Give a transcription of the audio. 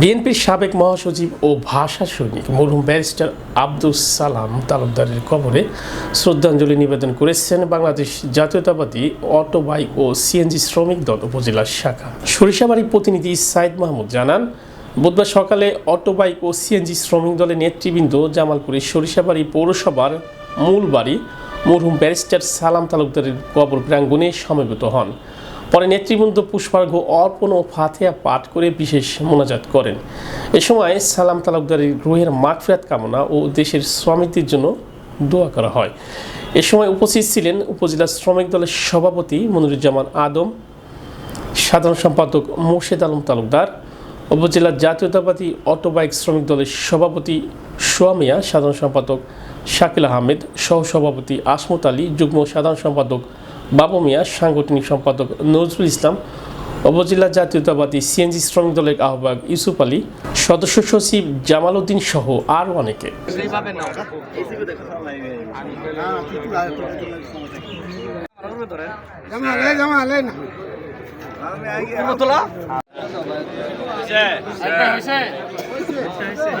বিএনপির সাবেক মহাসচিব ও ভাষা সৈনিক মরহুম ব্যারিস্টার আব্দুস সালাম তালুকদারের কবরে শ্রদ্ধাঞ্জলি নিবেদন করেছেন বাংলাদেশ জাতীয়তাবাদী অটো বাইক ও সিএনজি শ্রমিক দল উপজেলার শাখা। সরিষাবাড়ি প্রতিনিধি সাইদ মাহমুদ জানান, বুধবার সকালে অটো বাইক ও সিএনজি শ্রমিক দলের নেতৃবৃন্দ জামালপুরের সরিষাবাড়ি পৌরসভার মূল বাড়ি মরহুম ব্যারিস্টার সালাম তালুকদারের কবর প্রাঙ্গণে সমবেত হন। পরে নেতৃবৃন্দ পুষ্পার্ঘ অর্পণ ও ফাতেহা পাঠ করে বিশেষ মোনাজাত করেন। এ সময় সালাম তালুকদারের গ্রহের মাগফিরাত কামনা ও দেশের শ্রমিকদের জন্য দোয়া করা হয়। এ সময় উপস্থিত ছিলেন উপজেলা শ্রমিক দলের সভাপতি মনিরুজ্জামান আদম, সাধারণ সম্পাদক মোর্শেদ আলম তালুকদার উপজেলা জাতীয়তাবাদী অটো বাইক শ্রমিক দলের সভাপতি সোয়ামিয়া সাধারণ সম্পাদক শাকিল আহমেদ সহ সভাপতি আসমত আলী যুগ্ম সাধারণ সম্পাদক বাবু মিয়া সাংগঠনিক সম্পাদক নজরুল ইসলাম উপজেলা জাতীয়তাবাদী সিএনজি শ্রমিক দলের আহ্বায়ক ইউসুফ আলী সদস্য সচিব জামাল উদ্দিন সহ আরও অনেকে। জামালে জামালে তোলা